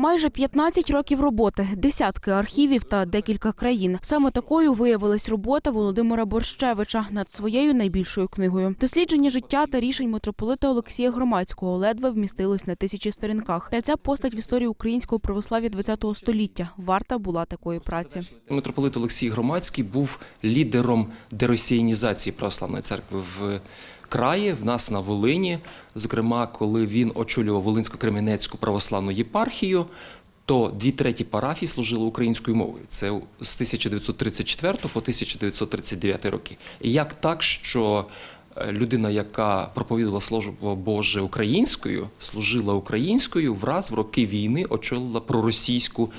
Майже 15 років роботи, десятки архівів та декілька країн. Саме такою виявилась робота Володимира Борщевича над своєю найбільшою книгою. Дослідження життя та рішень митрополита Олексія Громадського ледве вмістилось на тисячі сторінках. Та ця постать в історії українського православ'я ХХ століття варта була такої праці. Митрополит Олексій Громадський був лідером деросіянізації православної церкви в краї, в нас на Волині. Зокрема, коли він очолював Волинсько-Кременецьку православну єпархію, то дві треті парафії служили українською мовою. Це з 1934 по 1939 роки. І як так, що е, людина, яка проповідувала службу Боже українською, служила українською, враз в роки війни очолила проросійську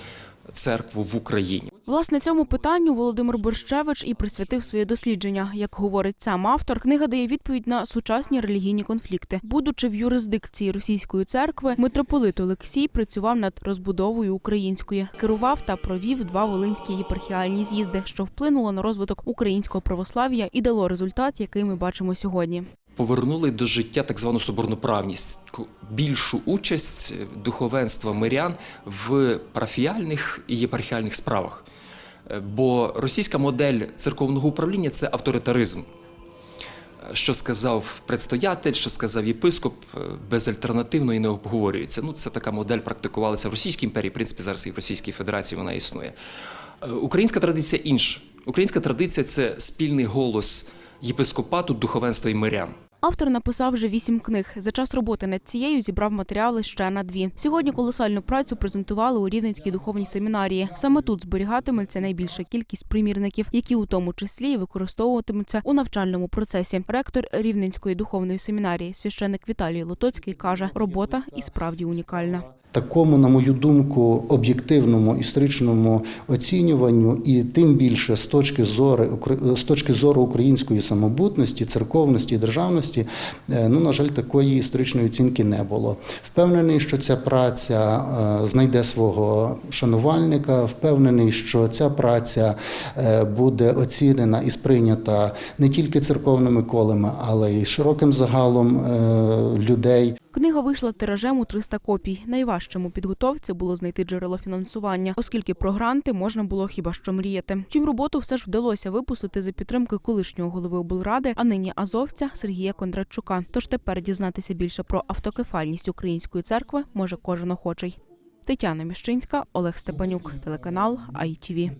церкву в Україні. Власне, цьому питанню Володимир Борщевич і присвятив своє дослідження. Як говорить сам автор, книга дає відповідь на сучасні релігійні конфлікти. Будучи в юрисдикції російської церкви, митрополит Олексій працював над розбудовою української, керував та провів два волинські єпархіальні з'їзди, що вплинуло на розвиток українського православ'я і дало результат, який ми бачимо сьогодні. Повернули до життя так звану соборноправність, більшу участь духовенства мирян в парафіальних і єпархіальних справах. Е, Бо російська модель церковного управління це авторитаризм. Е, Що сказав предстоятель, що сказав єпископ, е, безальтернативно і не обговорюється. Ну, це така модель практикувалася в Російській імперії, в принципі, зараз і в Російській Федерації вона існує. Українська традиція інша. Українська традиція це спільний голос єпископату, духовенства і мирян. Автор написав вже вісім книг. За час роботи над цією зібрав матеріали ще на дві. Сьогодні колосальну працю презентували у Рівненській духовній семінарії. Саме тут зберігатиметься найбільша кількість примірників, які у тому числі і використовуватимуться у навчальному процесі. Ректор Рівненської духовної семінарії, священник Віталій Лотоцький, каже, робота і справді унікальна. Такому, на мою думку, об'єктивному історичному оцінюванню, і тим більше з точки зору з точки зору української самобутності, церковності і державності, е, ну на жаль, такої історичної оцінки не було. Впевнений, що ця праця е, знайде свого шанувальника. Впевнений, що ця праця е, буде оцінена і сприйнята не тільки церковними колами, але й широким загалом людей. Книга вийшла тиражем у 300 копій. Найважчим у підготовці було знайти джерело фінансування, оскільки про гранти можна було хіба що мріяти. Втім, роботу все ж вдалося випустити за підтримки колишнього голови облради, а нині азовця Сергія Кондратчука. Тож тепер дізнатися більше про автокефальність української церкви може кожен охочий. Тетяна Міщинська, Олег Степанюк, телеканал ITV.